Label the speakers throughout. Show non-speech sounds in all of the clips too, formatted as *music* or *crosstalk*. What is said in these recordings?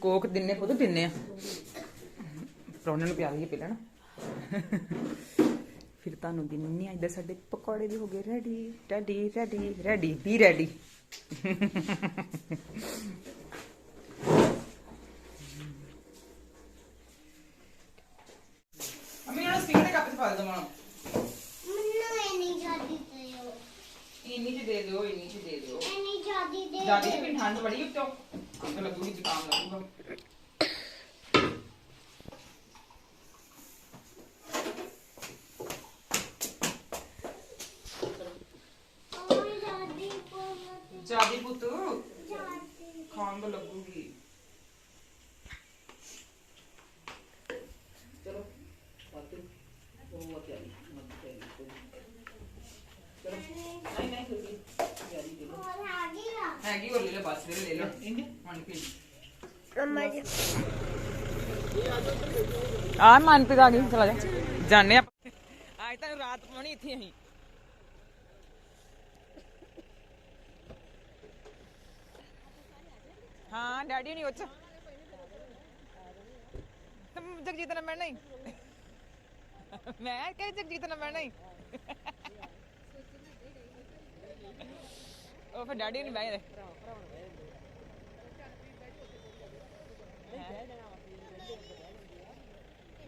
Speaker 1: Coke ਦਿੰਨੇ ਪੁੱਤ ਦਿੰਨੇ ਆ। ਪ੍ਰਾਹੁਣੇ ਨੂੰ ਪਿਆ ਲਈਏ ਪਹਿਲਾਂ ਨਾ ਫਿਰ ਤੁਹਾਨੂੰ ਦਿੰਨੀ ਆ ਇੱਧਰ ਸਾਡੇ ਪਕੌੜੇ ਵੀ ਹੋ ਗਏ ready ready ready ready be ready ਅਮੀ ਨਾਲ ਸਪੀਕਰ ਦੇ ਕੱਪ ਚ ਪਾ ਦੇ ਦਵਾਂ
Speaker 2: ਮੈਨੂੰ ਇੰਨੀ ਜ਼ਿਆਦੀ ਦਿਓ।
Speaker 1: ਇੰਨੀ ਚ ਦੇ ਦਿਓ ਇੰਨੀ ਚ ਦੇ ਦਿਓ।
Speaker 2: ਇੰਨੀ ਜ਼ਿਆਦੀ ਦੇ
Speaker 1: ਜ਼ਿਆਦਾ ਵੀ ਠੰਡ ਬੜੀ ਉੱਤੋਂ। ਅੰਦਰ ਲੱਗੂਗੀ ਜ਼ੁਕਾਮ ਲੱਗੂਗਾ।
Speaker 2: ਬਹੁਤ
Speaker 1: ਜਿਆਦੀ ਪੁੱਤ
Speaker 2: ਜ਼ਿਆਦੀ
Speaker 1: ਖਾਣ ਤੋਂ ਲੱਗੂਗੀ ਚਲੋ ਬਾਤ ਉਹ ਹੋ ਗਿਆ ਮਤ ਚਲੋ ਨਹੀਂ ਨਹੀਂ ਥੋੜੀ ਜਿਆਦੀ ਦੇ ਲਓ
Speaker 2: ਹੋਰ ਆ ਗਿਆ
Speaker 1: ਹੈਗੀ ਹੋਰ ਲੈ ਲੈ ਬਸ ਲੈ ਲੈ ਮਨ ਪੀ
Speaker 2: ਅੰਮਾ ਜੀ
Speaker 1: ਆ ਮਨਪ੍ਰੀਤ ਆ ਗਈ ਚਲਾ ਜਾ ਜਾਣੇ ਆਪਾਂ ਅੱਜ ਤਾਂ ਰਾਤ ਪਾਉਣੀ ਇੱਥੇ ਅਸੀਂ ਹਾਂ, ਡੈਡੀ ਨਹੀਂ ਉੱਚ। ਤੁਮ ਜਗਜੀਤ ਨਾਲ ਮਿਲਣਾ ਹੀ। ਮੈਂ ਕਹੇ ਜਗਜੀਤ ਨਾਲ ਮਿਲਣਾ ਹੀ। ਉਹ ਫਿਰ ਡੈਡੀ ਨਹੀਂ ਬਹਿ ਰਹੇ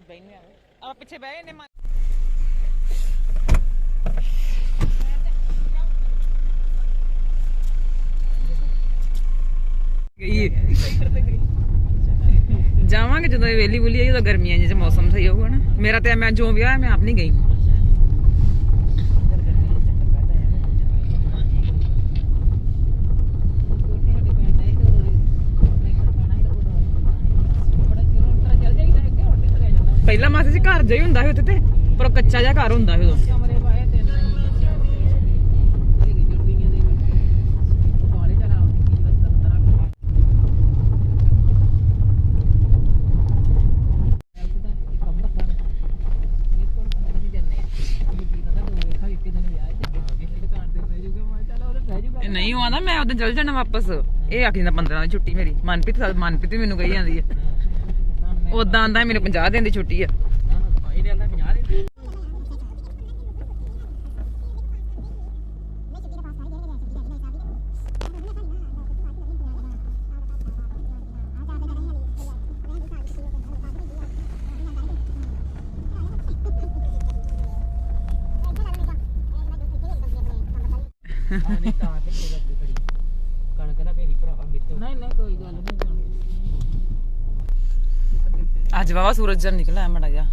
Speaker 1: ਬੈਠਨੇ ਆ ਪਿੱਛੇ ਬਹਿ ਨੇ ਗਈ। ਜਾਵਾਂਗੇ ਜਦੋਂ ਵੇਲੀ ਬੁਲੀ ਆਈ, ਉਦੋਂ ਗਰਮੀਆਂ ਜਿਹੇ ਚ ਮੌਸਮ ਸਹੀ ਹੋਊਗਾ ਨਾ। ਮੇਰਾ ਤੇ ਮੈਂ ਜੋ ਵਿਆਹ ਮੈਂ ਆਪ ਨਹੀਂ ਗਈ। ਪਹਿਲਾਂ ਮਾਸੇ ਸੀ ਘਰ ਜਿਹਾ ਹੀ ਹੁੰਦਾ ਸੀ ਉੱਥੇ ਤੇ, ਪਰ ਕੱਚਾ ਜਿਹਾ ਘਰ ਹੁੰਦਾ ਸੀ ਉਦੋਂ। ਇਹ ਨਹੀਂ ਮੈਂ ਉਦੋਂ ਚਲ ਜਾਣਾ ਵਾਪਸ। ਇਹ ਆਖੀ ਜਾਂਦਾ 15 ਦੀ ਛੁੱਟੀ ਮੇਰੀ। ਮਨਪ੍ਰੀਤ ਸਾ- ਮਨਪ੍ਰੀਤ ਵੀ ਮੈਨੂੰ ਕਹੀ ਜਾਂਦੀ ਹੈ ਉਦਾਂ ਆਂਦਾ ਮੈਨੂੰ 50 ਦਿਨ ਦੀ ਛੁੱਟੀ ਆ। *laughs* ਅੱਜ ਵਾਵਾ ਸੂਰਜ ਜਰ ਨਿਕਲਿਆ ਮੜਾ ਜਾ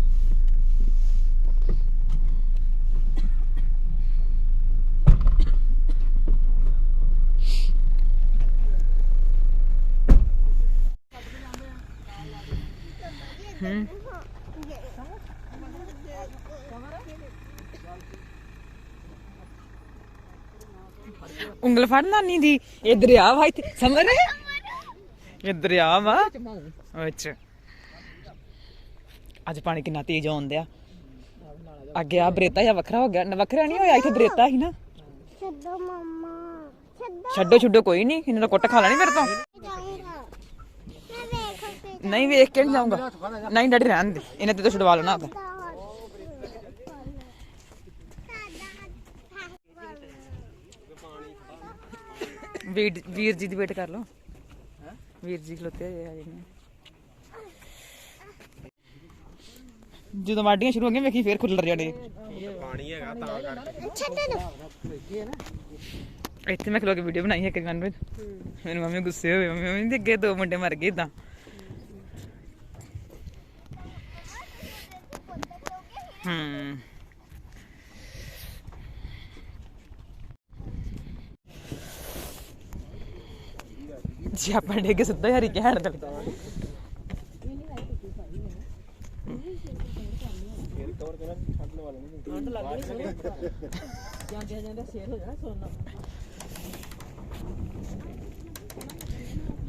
Speaker 1: ਉਂਗਲ ਫੜ ਨਾਨੀ ਦੀ, ਇਹ ਦਰਿਆ ਵਾ ਇੱਥੇ। ਸਮਝ ਇਹ ਦਰਿਆ ਵਾ। ਅੱਛਾ। ਅੱਜ ਪਾਣੀ ਕਿੰਨਾ ਤੇਜ਼ ਆਉਂਦਿਆ ਅੱਗੇ ਆ ਬਰੇਤਾ ਜਾਂ ਵੱਖਰਾ ਹੋ ਗਿਆ ਵੱਖਰਾ ਨਹੀਂ ਹੋਇਆ ਇੱਥੇ ਬਰੇਤਾ ਸੀ ਨਾ।
Speaker 2: ਛੱਡੋ ਮਮਾ ਛੱਡੋ।
Speaker 1: ਛੱਡੋ ਕੋਈ ਨਹੀਂ ਇਹਨਾਂ ਦਾ ਕੁੱਟ ਖਾ ਲੈਣੀ ਮੇਰੇ ਤੋਂ। ਨਹੀਂ ਵੇਖ ਕੇ ਨਹੀਂ ਜਾਊਂਗਾ। ਨਹੀਂ ਡੈਡੀ ਰਹਿਣ ਦੇ ਇਹਨੇ ਤੇ ਛੁਡਵਾ ਲੈਣਾ ਆਪਦਾ ਵੀਰ ਜੀ ਦੀ ਵੇਟ ਕਰ ਲਓ। ਵੀਰ ਜੀ ਖਲੋਤੇ ਹੋਏ ਆ ਜਿਹੜੇ ਜਦੋਂ ਵਾਡੀਆਂ ਸ਼ੁਰੂ ਹੋ ਗਈਆਂ ਵੇਖੀ ਫੇਰ ਖੁੱਲਰ ਜਾਣੇ
Speaker 2: ਛੱਡ ਦੋ
Speaker 1: ਇੱਥੇ ਮੈਂ ਖਲੋ ਕੇ ਵੀਡੀਓ ਬਣਾਈ ਹੈ ਕਿ ਮਨ ਵਿੱਚ। ਮੇਰੀ ਮੰਮੀ ਗੁੱਸੇ ਹੋਏ ਮੰਮੀ ਮੰਮੀ ਦੇ ਅੱਗੇ ਦੋ ਮੁੰਡੇ ਮਰ ਗਏ ਇਦਾਂ। ਹੂੰ। ਜੀ ਆਪਾਂ ਡੇਗੇ ਸਿੱਧਾ ਹਰੀ ਕਹਿਣ ਦੇ
Speaker 3: ਠੰਡ ਲੱਗ ਰਹੀ ਜਾਂਦੇ ਜਾਂਦੇ ਸੇਲ ਹੋ ਜਾਣਾ ਸੋਨਾ।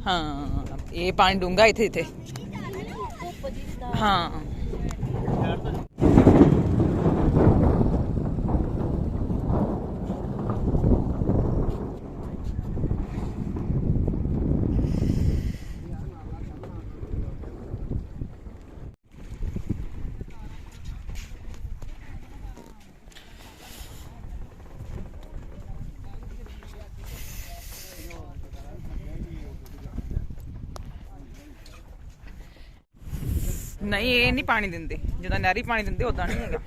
Speaker 1: ਹਾਂ ਇਹ ਪਾਣੀ ਡੂੰਗਾ ਇੱਥੇ ਇੱਥੇ ਹਾਂ। ਨਹੀਂ ਪਾਣੀ ਦਿੰਦੇ। ਜਦੋਂ ਨਹਿਰੀ ਪਾਣੀ ਦਿੰਦੇ ਉਦਾਂ ਨਹੀਂ ਹੈਗਾ।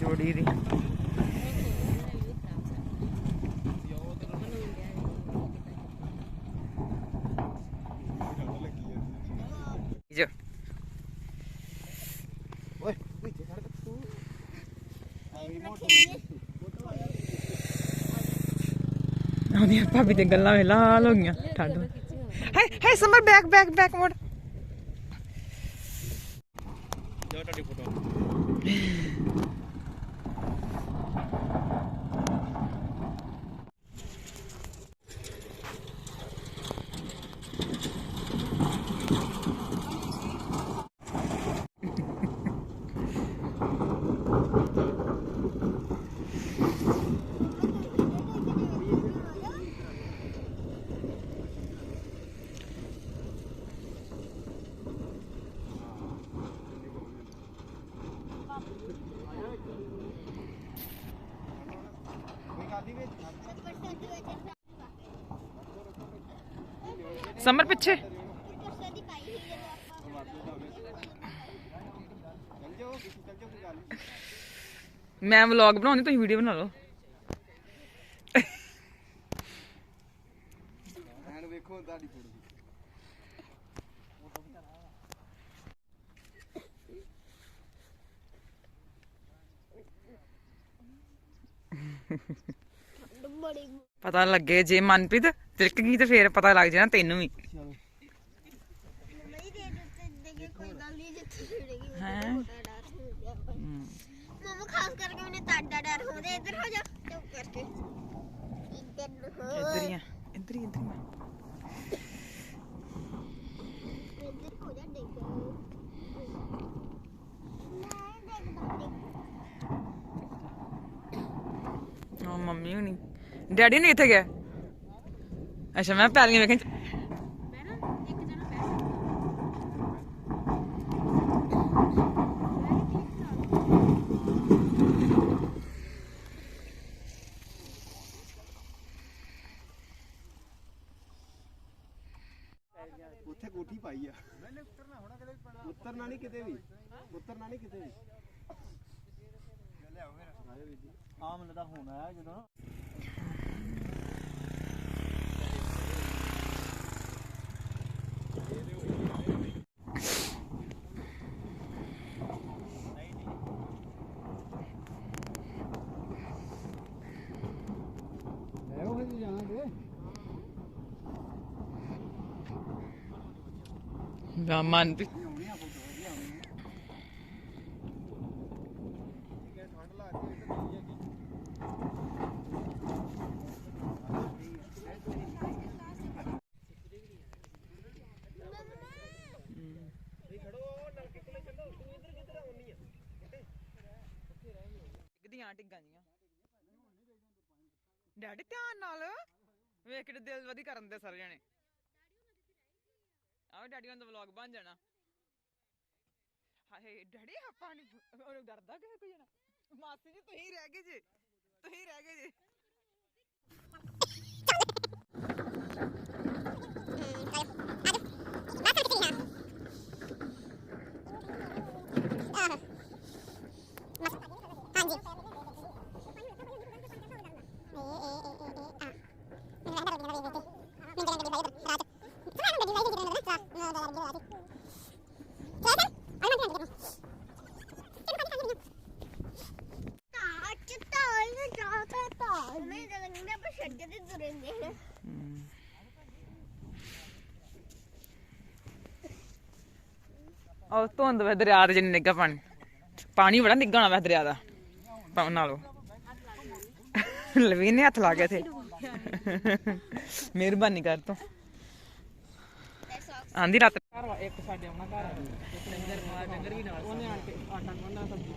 Speaker 1: ਜੋੜੀ ਦੀ। ਜੋ।
Speaker 4: ਓਏ ਇੱਥੇ ਖੜ ਕੇ ਤੂੰ।
Speaker 1: ਆਉਂਦੀਆਂ ਭਾਬੀ ਤੇ ਗੱਲਾਂ ਵੇ ਲਾਲ ਹੋ ਗਈਆਂ ਠੰਡ। ਹਾਏ ਹਾਏ ਸਮਰ ਬੈਕ ਬੈਕ ਬੈਕ ਮੋੜ
Speaker 4: ਜਾ ਤੁਹਾਡੀ ਫੋਟੋ
Speaker 1: ਸਮਰ ਪਿੱਛੇ। ਮੈਂ ਵਲੌਗ ਬਣਾਉਂਦੀ ਤੁਸੀਂ ਵੀਡੀਓ ਬਣਾ ਲਓ।
Speaker 4: ਐਨ ਵੇਖੋ ਤੁਹਾਡੀ ਫੋਟੋ
Speaker 2: ਬੜੀ
Speaker 1: ਪਤਾ ਲੱਗੇ ਜੇ ਮਨਪ੍ਰੀਤ ਤਿਲਕ ਗਈ ਤੇ ਫੇਰ ਪਤਾ ਲੱਗ ਜਾਣਾ ਤੈਨੂੰ ਵੀ?
Speaker 2: ਮਮਾ ਖਾਸ ਕਰਕੇ ਮੈਨੂੰ ਤਾਡਾ ਡਰ ਹੁੰਦਾ ਇੱਧਰ ਹੋ ਜਾ ਚੁੱਪ ਕਰਕੇ। ਇੱਧਰ ਨੂੰ ਹੋ।
Speaker 1: ਇੱਧਰ ਹੀ ਆ ਇੱਧਰ ਹੀ ਇੱਧਰ ਹੀ। ਆ।
Speaker 2: ਇੱਧਰ ਹੋ ਜਾ ਡਿੱਗ ਮੈਂ ਦੇਖਦਾ
Speaker 1: ਉਹ ਮੰਮੀ ਹੁਣੀ ਡੈਡੀ ਨੇ ਕਿੱਥੇ ਗਿਆ ਅੱਛਾ ਮੈਂ ਪੈਲੀਆਂ ਵੇਖਣ
Speaker 4: ਉੱਥੇ ਕੋਠੀ ਪਾਈ ਆ। ਮੈਨੇ ਉਤਰਨਾ ਹੋਣਾ ਕਿਤੇ ਵੀ। ਉਤਰਨਾ ਨਹੀਂ ਕਿਤੇ ਵੀ। ਉਤਰਨਾ ਨਹੀਂ ਕਿਤੇ ਵੀ ਲਿਆਓ ਫਿਰ। ਆਇਓ ਵੀਰ ਜੀ ਆ ਮੈਨੂੰ ਤਾਂ ਹੁਣ ਆਇਆ ਜਦੋਂ। ਉਹ ਜੀ ਜਾਣਗੇ
Speaker 1: ਆ ਮਨਪ੍ਰੀਤ
Speaker 4: ਠੰਡ ਲੱਗਦੀ ਇੱਧਰ ਨਹੀਂ ਹੈਗੀ
Speaker 1: ਡਿੱਗਦੀਆਂ ਟਿੱਗਾਂ ਜੀਆਂ ਡੈਡੀ ਧਿਆਨ ਨਾਲ ਵੇਖ ਦਿਲ ਵਧੀ ਕਰਨ ਦੇ ਸਾਰੇ ਜਣੇ। ਆਹ ਡੈਡੀ ਦਾ ਵਲੌਗ ਬਣ ਜਾਣਾ। ਹਾਏ, ਡੈਡੀ, ਆਪਾਂ ਨਹੀਂ ਉਹ ਡਰਦਾ ਕਿਸੇ ਕੋਈ ਜਣਾ। ਮਾਸੀ ਜੀ, ਤੁਸੀਂ ਰਹਿ ਗਏ ਜੀ। ਤੁਸੀਂ ਰਹਿ ਗਏ ਜੀ।
Speaker 2: ਅੱਜ ਤਾਂ ਇਹ ਜਾਤਾ ਤਾਂ ਮੈਂ ਜਦੋਂ ਮੈਂ ਪਰ ਛੱਡ ਕੇ ਤੁਰੰਗੇ
Speaker 1: ਉਹ ਧੁੰਦ ਵੇ ਦਰਿਆ ਦੇ ਜਿੰਨੇ ਨਿੱਗਾ ਪਾਣੀ। ਪਾਣੀ ਬੜਾ ਨਿੱਗਾ ਹੋਣਾ ਵੇ ਦਰਿਆ ਦਾ। ਪਾਉਣ ਨਾਲੋਂ। ਲਵੀਨ ਨੇ ਹੱਥ ਲਾ ਗਿਆ ਥੇ ਮਿਹਰਬਾਨੀ ਕਰ ਤੂੰ। ਆਂਦੀ ਰਾਤ
Speaker 3: ਘਰ ਵਾ ਇੱਕ ਸਾਡੇ ਆਉਣਾ ਘਰ। ਡੰਗਰ ਵੀ ਨਾਲ ਉਹਨੇ ਆਣ ਕੇ ਆਟਾ ਗੁੰਨਣਾ ਸਬਜ਼ੀ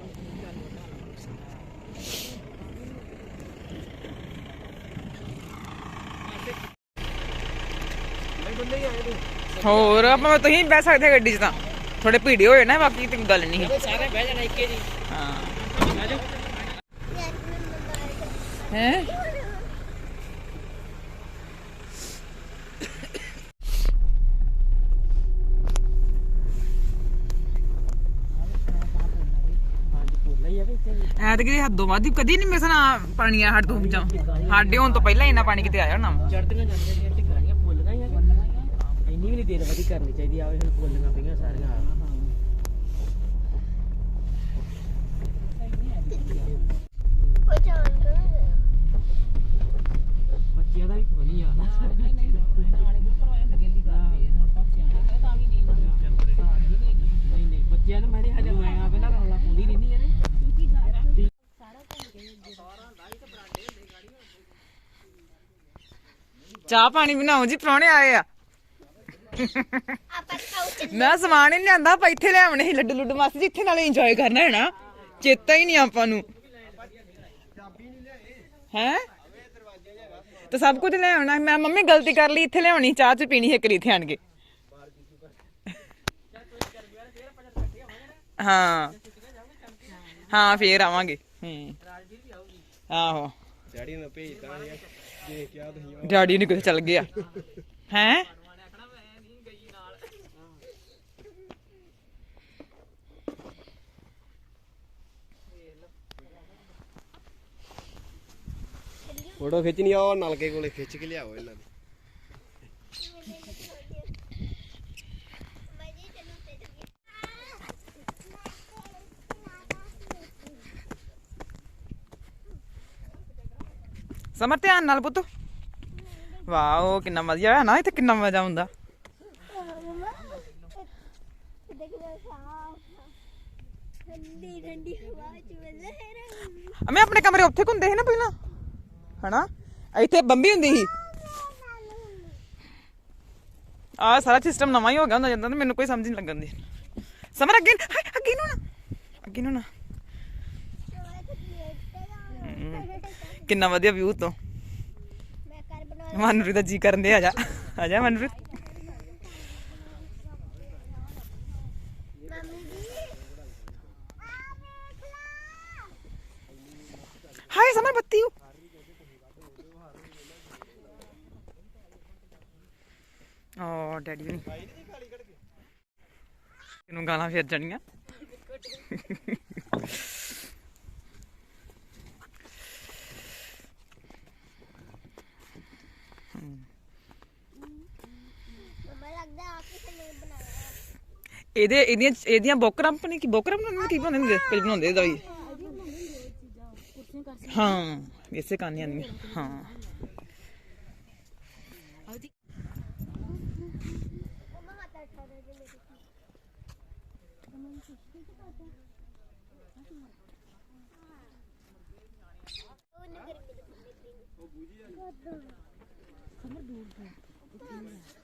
Speaker 1: ਹੋਰ ਆਪਾਂ ਤੁਸੀਂ ਬਹਿ ਸਕਦੇ ਗੱਡੀ 'ਚ ਤਾਂ। ਥੋੜੇ ਭੀੜੇ ਹੋਏ ਨਾ ਬਾਕੀ ਤੇ ਗੱਲ ਨਹੀਂ
Speaker 3: ਸਾਰੇ ਬਹਿ ਜਾਣਾ ਇੱਕੇ ਜੀ।
Speaker 1: ਹਾਂ। ਹੈ
Speaker 3: ਹਾਂਜੀ ਭੁੱਲ ਹੀ ਆ ਕਿ ਇੱਥੇ
Speaker 1: ਕਿਤੇ ਹੱਦੋਂ ਵੱਧ ਹੀ ਕਦੀ ਨਹੀਂ ਮਿਸਣਾ ਪਾਣੀ ਆ ਸਾਡੇ ਤੋਂ ਸਾਡੇ ਹੋਣ ਤੋਂ ਪਹਿਲਾਂ ਇੰਨਾ ਪਾਣੀ ਕਿਤੇ ਆਇਆ ਹੋਣਾ
Speaker 3: ਚੜਦੀਆਂ ਜਾਂਦੀਆਂ ਦੀਆਂ ਢਿੱਗਾਂ ਭੁੱਲ ਗਈਆਂ ਕਿ ਇੰਨੀ ਵੀ ਨਹੀਂ ਦੇਰ ਵਧੀ ਕਰਨੀ ਚਾਹੀਦੀ ਆ ਹੁਣ ਭੁੱਲੀਆਂ ਪਈਆਂ ਸਾਰੀਆਂ। ਬੱਚਿਆਂ ਦਾ ਵੀ ਬਣੀ ਆ ਨਹੀਂ ਨਹੀਂ, ਬੱਚਿਆਂ ਨੂੰ ਮੈਂ ਹਜੇ ਮੈਂ ਆਪੇ ਨਾ ਰੌਲਾ ਪਾਉਂਦੀ ਰਹਿੰਦੀ ਆ ਨੇ।
Speaker 1: ਚਾਹ ਪਾਣੀ ਬਣਾਓ ਜੀ, ਪ੍ਰਾਹੁਣੇ ਆਏ ਆ।
Speaker 2: ਆਪਾਂ ਕਾਉਚ
Speaker 1: ਮੈਂ ਸਮਾਨ ਹੀ ਨੀ ਲਿਆਂਦਾ, ਆਪਾਂ ਇੱਥੇ ਲਿਆਉਣੇ ਸੀ ਲੱਡੂ, ਲੁੱਡੂ। ਮਾਸੀ ਜੀ, ਇੱਥੇ ਨਾਲੇ ਇੰਜੋਏ ਕਰਨਾ ਹੈ ਨਾ। ਚੇਤਾ ਹੀ ਨਹੀਂ ਆਪਾਂ ਨੂੰ। ਹੈ? ਤੇ ਸਭ ਕੁਝ ਲਿਆਉਣਾ ਮੈਂ ਮੰਮੀ ਗਲਤੀ ਕਰ ਲਈ, ਇੱਥੇ ਲਿਆਉਣੀ ਚਾਹ ਚ ਪੀਣੀ ਇੱਕ ਇੱਥੇ ਆਣ ਕੇ। ਹਾਂ। ਹਾਂ, ਫੇਰ ਆਵਾਂਗੇ। ਹੂੰ। ਆਹੋ।
Speaker 4: ਡੈਡੀ ਨੂੰ ਭੇਜਦਾ ਯਾਰ
Speaker 1: ਡੈਡੀ ਨੇ ਕਿਤੇ ਚੱਲ ਗਿਆ। ਹੈ?
Speaker 4: ਫੋਟੋ ਖਿੱਚਣੀ ਆ ਉਹ ਨਲਕੇ ਕੋਲੇ ਖਿੱਚ ਕੇ ਲਿਆਓ ਇਹਨਾਂ ਦੀ
Speaker 2: ਮੈਂ ਜੀ ਤੈਨੂੰ ਤੇ ਚੱਲੀ
Speaker 1: ਸਮਰ ਧਿਆਨ ਨਾਲ ਪੁੱਤ। ਵਾਓ ਕਿੰਨਾ ਵਧੀਆ ਹੈ ਨਾ, ਇੱਥੇ ਕਿੰਨਾ ਮਜ਼ਾ ਹੁੰਦਾ।
Speaker 2: ਠੰਡੀ ਠੰਡੀ ਹਵਾ ਚ ਵੇਲੇ
Speaker 1: ਮੈਂ ਆਪਣੇ ਕਮਰੇ ਉੱਥੇ ਘੁੰਦੇ ਸੀ ਨਾ ਪਹਿਲਾਂ? ਹਨਾ? ਇੱਥੇ ਬੰਬੀ ਹੁੰਦੀ ਸੀ। ਆ ਸਾਰਾ ਸਿਸਟਮ ਨਵਾਂ ਹੀ ਹੋ ਗਿਆ ਹੁੰਦਾ, ਜਾਂਦਾ ਮੈਨੂੰ ਕੋਈ ਸਮਝ ਨਹੀਂ ਲੱਗਣ ਦੀ। ਸਮਰ, ਅੱਗੇ ਅੱਗੇ ਨੂੰ ਨਾ। ਅੱਗੇ ਨੂੰ ਨਾ। ਕਿੰਨਾ ਵਧੀਆ ਵਿਊ ਤੋਂ। ਮਨਪ੍ਰੀਤ ਦਾ ਜੀ ਕਰਨ ਦੇ ਆ ਜਾ ਆ ਜਾ ਮਨਪ੍ਰੀਤ। ਹਾਏ ਸਮਰ ਬੱਤੀ ਓ ਡੈਡੀ ਨਹੀਂ ਇਹਨੂੰ ਗਾਲਾਂ ਫਿਰ ਜਾਣੀਆਂ
Speaker 2: ਮਮਾ ਲੱਗਦਾ ਆਪ ਹੀ ਨੇ ਬਣਾਇਆ
Speaker 1: ਇਹਦੇ ਇਹਦੀਆਂ ਇਹਦੀਆਂ ਬੋਕਰਾਂ ਪਨੀ ਕੀ ਬੋਕਰਾਂ ਬਣਾਉਂਦੇ ਕੀ ਬਣਾਉਂਦੇ ਹੁੰਦੇ, ਕੁਝ ਬਣਾਉਂਦੇ ਦਵਾਈ। ਹਾਂ, ਇਸੇ ਕਾਨੇ ਆਂਦੀ ਹਾਂ।
Speaker 2: ਮਮਾ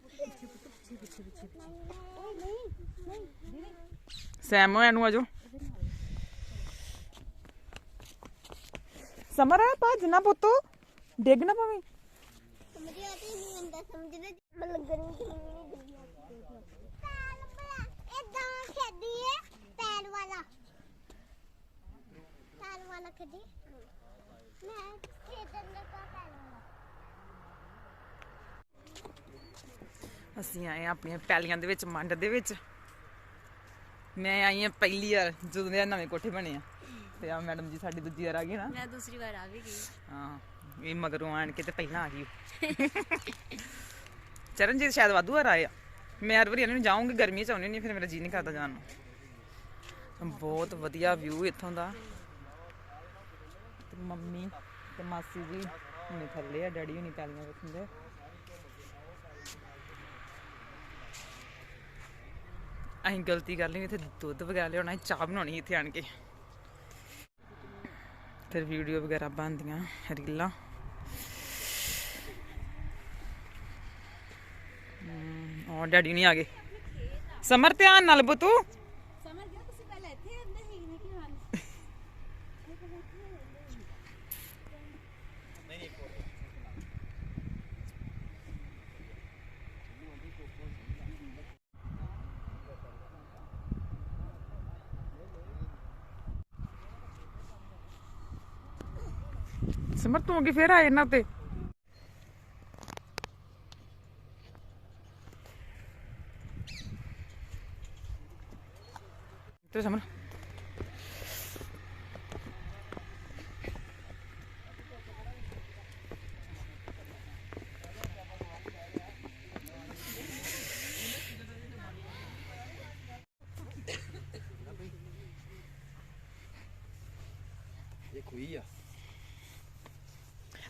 Speaker 2: ਹੱਥ ਅੱਠਾ ਦੇ ਦੇ ਮੇਰੇ ਉਹਨੇ ਗਰਮੀ ਦੇ
Speaker 1: ਸੈਮ ਹੋਇਆ ਨੂੰ ਆਜੋ ਸਮਰ ਭੱਜ ਨਾ ਪੁੱਤੋ। ਡਿੱਗ ਨਾ ਪਵੇਂ।
Speaker 2: ਸਮਝ ਆਤੀ ਨਹੀਂ ਹੁੰਦਾ ਸਮਝਦੇ ਮਤਲਬ ਗਰਮੀ ਚ ਨਹੀਂ ਦੁਨੀਆ ਪੈਰ ਬੜਾ ਇਦਾਂ ਖੇਡੀ ਹੈ ਪੈਰ ਵਾਲਾ ਪੈਰ ਵਾਲਾ ਖੇਡੀ ਮੈਂ ਖੇਡਣ ਲੱਗਾ ਪੈਰ ਵਾਲਾ
Speaker 1: ਅਸੀਂ ਆਏ ਆਂ ਆਪਣੀਆਂ ਪੈਲੀਆਂ ਦੇ ਵਿੱਚ ਮੰਡ ਦੇ ਵਿੱਚ। ਮੈਂ ਆਈ ਆ ਪਹਿਲੀ ਵਾਰ ਜਦੋਂ ਦੇ ਨਵੇਂ ਕੋਠੇ ਬਣੇ ਆ। ਤੇ ਆ ਮੈਡਮ ਜੀ ਸਾਡੀ ਦੂਜੀ ਵਾਰ ਆ ਗਈ ਨਾ।
Speaker 5: ਮੈਂ ਦੂਸਰੀ ਵਾਰ ਆ ਵੀ ਗਈ।
Speaker 1: ਹਾਂ ਇਹ ਮਗਰੋਂ ਆਣ ਕੇ ਤੇ ਪਹਿਲਾਂ ਆ ਗਈ। ਚਰਨਜੀਤ ਸ਼ਾਇਦ ਵਾਧੂ ਵਾਰ ਆਏ ਆ। ਮੈਂ ਹਰ ਵਾਰੀ ਇਹਨਾਂ ਨੂੰ ਜਾਊਂਗੀ ਗਰਮੀ ਚ ਆਉਣੀ ਨਹੀਂ ਫਿਰ ਮੇਰਾ ਜੀ ਨਹੀਂ ਕਰਦਾ ਜਾਣ ਨੂੰ। ਬਹੁਤ ਵਧੀਆ ਵਿਊ ਇੱਥੋਂ ਦਾ। ਤੇ ਮੰਮੀ ਤੇ ਮਾਸੀ ਜੀ ਹੁਣੇ ਥੱਲੇ ਆ ਡੈਡੀ ਹੁਣੀ ਪੈਲੀਆਂ ਵੇਖਦੇ ਅਸੀਂ ਗਲਤੀ ਕਰ ਲਈ, ਇੱਥੇ ਦੁੱਧ ਵਗੈਰਾ ਲਿਆਉਣਾ ਚਾਹ ਬਣਾਉਣੀ ਸੀ ਇੱਥੇ ਆਣ ਕੇ। ਫਿਰ ਵੀਡੀਓ ਵਗੈਰਾ ਬਣਦੀਆਂ, ਰੀਲਾਂ। ਔਰ ਡੈਡੀ ਨਹੀਂ ਆ ਗਏ। ਸਮਰ, ਧਿਆਨ ਨਾਲ ਬੁੱਤੂ
Speaker 2: ਸਮਝ ਗਿਆ ਤੁਸੀਂ ਪਹਿਲਾਂ ਇੱਥੇ ਹੁੰਦੇ ਸੀ ਨਾ ਕੀ ਹਾਲ
Speaker 1: ਸਮਰ ਤੂੰ ਅੱਗੇ ਫੇਰ ਆਏ ਇਹਨਾਂ ਤੇ ਤੇ ਸਮਰ।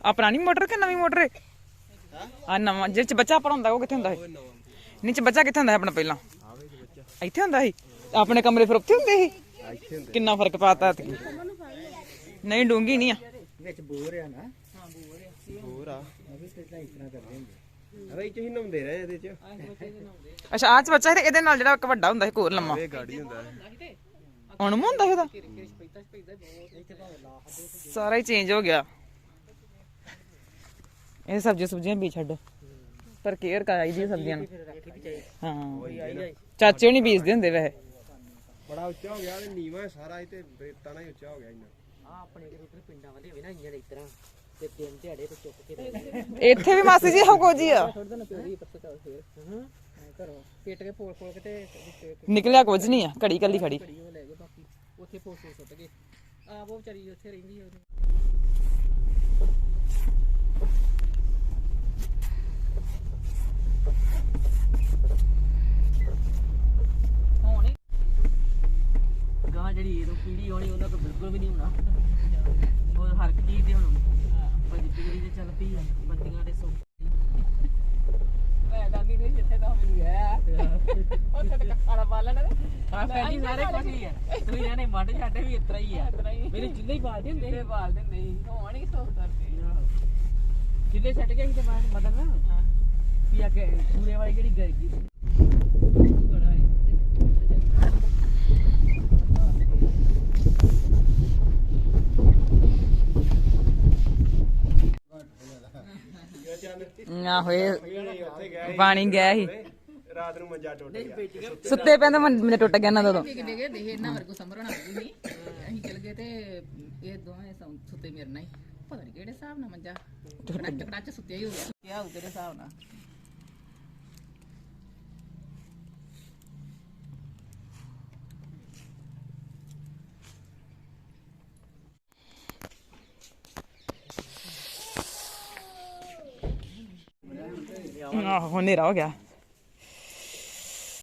Speaker 4: ਆ
Speaker 1: ਪੁਰਾਣੀ ਮੋਟਰ ਕਿ ਨਵੀਂ ਮੋਟਰ? ਹੈ ਆ ਨਵਾਂ ਜਿਹਦੇ ਚ ਬੱਚਾ ਪੜਾਉਂਦਾ ਉਹ ਕਿੱਥੇ ਹੁੰਦਾ ਹੈ ਨੀਚੇ ਬੱਚਾ ਕਿੱਥੇ ਹੁੰਦਾ ਹੈ ਆਪਣਾ ਪਹਿਲਾਂ?
Speaker 4: ਤੇ
Speaker 1: ਇੱਥੇ ਹੁੰਦਾ ਸੀ? ਆਪਣੇ ਕਮਰੇ ਫਿਰ ਉੱਥੇ ਹੁੰਦੇ ਸੀ?
Speaker 4: ਆ
Speaker 1: ਕਿੰਨਾ ਫ਼ਰਕ ਪਾਤਾ ਐਤਕੀ। ਨਹੀਂ ਡੂੰਗੀ ਨਹੀਂ ਆ।
Speaker 4: ਵਿੱਚ ਬੋਰ ਆ ਨਾ। ਹਾਂ ਬੋਰ ਆ। ਬੋਰ ਆ ਅਭੀ ਤੇ ਤਾਂ ਇਤਨਾ ਕਰਦੇ ਹੁੰਦੇ ਅਰੇ ਇੱਥੇ ਹੀ ਨਹਾਉਂਦੇ ਰਹੇ ਇਹਦੇ ਚ।
Speaker 1: ਅੱਛਾ ਆਹ ਚ ਬੱਚਾ ਤੇ ਇਹਦੇ ਨਾਲ ਜਿਹੜਾ ਇੱਕ ਵੱਡਾ ਹੁੰਦਾ ਸੀ ਕੋਰ ਲੰਮਾ।
Speaker 4: ਇਹ ਗਾੜੀ ਹੁੰਦਾ ਹੈ।
Speaker 1: ਅਣਮ ਹੁੰਦਾ ਸੀ ਉਹਦਾ? ਸਾਰਾ ਹੀ ਚੇਂਜ ਹੋ ਗਿਆ। ਇਹ ਸਬਜ਼ੀਆਂ ਸੁਬਜ਼ੀਆਂ ਵੀ ਛੱਡ। ਪਰ ਕੇਅਰ ਕਰਾਈ ਦੀ ਸਬਜ਼ੀਆਂ ਨੂੰ। ਹਾਂ। ਚਾਚੇ ਨਹੀਂ ਬੀਜਦੇ ਹੁੰਦੇ ਵੈਸੇ।
Speaker 4: ਬੜਾ ਉੱਚਾ ਹੋ ਗਿਆ ਤੇ ਨੀਵਾ ਹੈ ਸਾਰਾ ਇਹ ਤੇ ਰੇਤਾ ਨਾਲ ਹੀ ਉੱਚਾ ਹੋ ਗਿਆ ਇੰਨਾ।
Speaker 3: ਆ ਆਪਣੇ ਦੇ ਉੱਧਰ ਪਿੰਡਾਂ ਵਾਲੇ ਹੋਵੇ ਨਾ ਇੰਜਣ ਇਸ ਤਰ੍ਹਾਂ। ਤੇ ਦਿਨ ਦਿਹਾੜੇ ਤੇ ਚੁੱਕ ਕੇ ਲੈ ਜਾਂਦੇ
Speaker 1: ਇੱਥੇ ਵੀ ਮਾਸੀ ਜੀ ਹੋ ਜੀ ਆ
Speaker 3: ਥੋੜਾ ਦਿਨ ਪਿਓ ਦੀ ਪਰਸੋਂ ਚੱਲ ਫੇਰ। ਹਾਂ। ਘਰੋਂ ਪੇਟ ਕੇ ਪੋਲ ਪੋਲ ਕੇ ਤੇ ਵਿੱਚ
Speaker 1: ਨਿਕਲਿਆ ਕੁਝ ਨਹੀਂ ਆ ਘੜੀ ਕੱਲੀ ਖੜੀ।
Speaker 3: ਘੜੀ ਉਹ ਲੈ ਗਏ ਬਾਕੀ ਉੱਥੇ ਪੋਲ ਪੋਲ ਸੁੱਟ ਗਏ। ਆ ਉਹ ਵਿਚਾਰੀ ਉੱਥੇ ਰਹਿੰਦੀ ਉਹਨੇ ਹੁਣ। ਗਾਂ ਜਿਹੜੀ ਇਹ ਪੀੜੀ ਹੋਣੀ ਉਹਨਾਂ ਤੋਂ ਬਿਲਕੁਲ ਵੀ ਨਹੀਂ ਹੋਣਾ। ਉਹ ਹਰ ਇੱਕ ਚੀਜ਼ ਦੇ ਹੁਣ ਪੰਜ ਪੀੜੀ ਤੇ ਚੱਲ ਪਈ ਆ ਬੰਦੀਆਂ ਦੇ ਸੋ ਮੈਂ ਦਾਦੀ ਨਹੀਂ ਜਿੱਥੇ ਤਾਂ ਮੈਨੂੰ ਗਿਆ ਉੱਥੇ ਤੇ ਖਾਣਾ ਪਾ ਲੈਣਾ। ਆ ਫੈਜੀ ਸਾਰੇ ਕੁਝ ਹੀ ਆ। ਤੁਸੀਂ ਜਾਨੇ ਮੱਡ ਛੱਡੇ ਵੀ ਇਤਰਾ ਹੀ ਆ। ਮੇਰੇ ਜਿੰਨੇ ਹੀ ਬਾਲਦੇ ਹੁੰਦੇ ਸੀ। ਬਾਲਦੇ ਹੁੰਦੇ ਸੀ ਹੁਣ ਹੀ ਸੋਚ ਕਰਦੇ ਜਿੱਦੇ ਛੱਡ ਗਏ ਸੀ ਤੇ ਮਦਨ ਨਾ ਕੇ ਸੂਰੇ ਵਾਲੀ ਗਈ
Speaker 1: ਹੋਏ ਪਾਣੀ ਗਿਆ ਸੀ।
Speaker 4: ਰਾਤ ਨੂੰ ਮੰਜਾ ਟੁੱਟ ਗਿਆ।
Speaker 1: ਸੁੱਤੇ ਪੈਂਦੇ ਮੈਨੂੰ ਟੁੱਟ ਗਿਆ ਨਾ ਦੋ
Speaker 5: ਗਏ ਦੇਖ ਇਹਨਾਂ ਵਰਗੂ ਸੰਭਰਣਾ ਨਹੀਂ। ਅਸੀਂ ਚਲ ਗਏ ਤੇ ਇਹ ਦੋਵੇਂ ਸੁੱਤੇ ਮੇਰੇ ਨਾਲ ਹੀ। ਪਤਾ ਨਹੀਂ ਕਿਹੜੇ ਹਿਸਾਬ ਨਾਲ ਮੰਜਾ ਟਕੜਾ ਚ ਸੁੱਤਿਆ ਹੀ ਹੋ ਗਿਆ ਕਿਹਾ ਹੋਊ ਕਿਹੜੇ ਹਿਸਾਬ ਨਾਲ?
Speaker 1: ਆਹੋ ਹਨੇਰਾ ਹੋ ਗਿਆ